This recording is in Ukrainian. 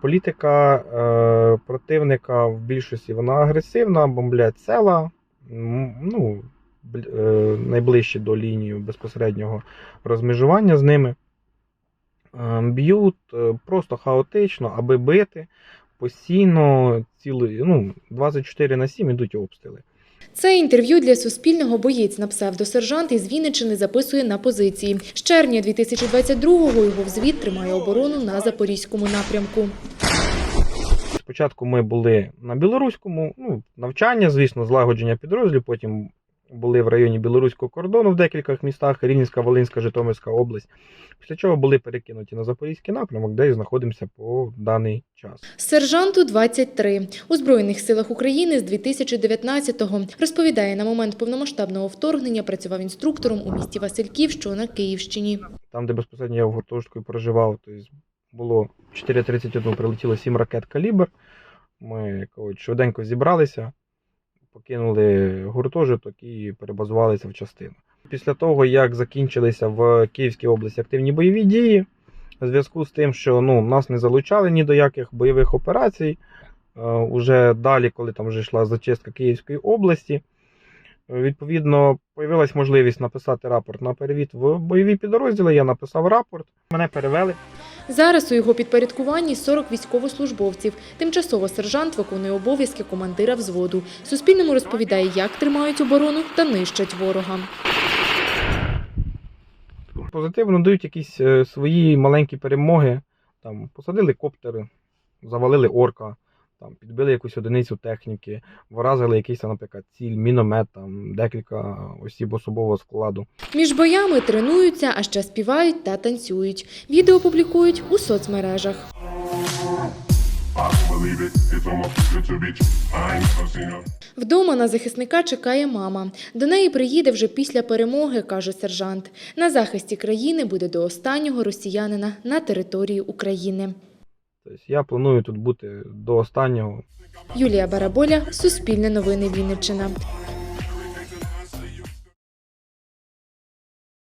Політика е, противника в більшості вона агресивна, бомблять села, ну, е, найближчі до лінії безпосереднього розмежування з ними. Е, Б'ють е, просто хаотично, аби бити. Постійно цілий, ну, 24 на 7 ідуть обстріли. Це інтерв'ю для Суспільного боєць на псевдосержант із Вінничини записує на позиції. З червня 2022-го його взвід тримає оборону на Запорізькому напрямку. Спочатку ми були на білоруському, ну, навчання, звісно, злагодження підрозділів, потім були в районі білоруського кордону в декількох містах, Рівненська, Волинська, Житомирська область. Після чого були перекинуті на Запорізький напрямок, де і знаходимося по даний час. Сержанту 23. У Збройних силах України з 2019-го. Розповідає, на момент повномасштабного вторгнення працював інструктором у місті Васильків, що на Київщині. Там, де безпосередньо я в гуртожитку і проживав, тобто було 4.31 прилетіло 7 ракет калібр. Ми швиденько зібралися, покинули гуртожиток і перебазувалися в частину. Після того, як закінчилися в Київській області активні бойові дії, в зв'язку з тим, що ну, нас не залучали ні до яких бойових операцій, е, уже далі, коли там вже йшла зачистка Київської області, відповідно, появилась можливість написати рапорт на перевід в бойові підрозділи. Я написав рапорт, мене перевели. Зараз у його підпорядкуванні 40 військовослужбовців. Тимчасово сержант виконує обов'язки командира взводу. Суспільному розповідає, як тримають оборону та нищать ворога. Позитивно дають якісь е, свої маленькі перемоги. Там посадили коптери, завалили орка, там підбили якусь одиницю техніки, вразили якийсь, наприклад, ціль, міномет, там декілька осіб особового складу. Між боями тренуються, а ще співають та танцюють. Відео публікують у соцмережах. Вдома на захисника чекає мама. До неї приїде вже після перемоги, каже сержант. На захисті країни буде до останнього росіянина на території України. Тобто я планую тут бути до останнього. Юлія Бараболя, Суспільне новини Вінниччина.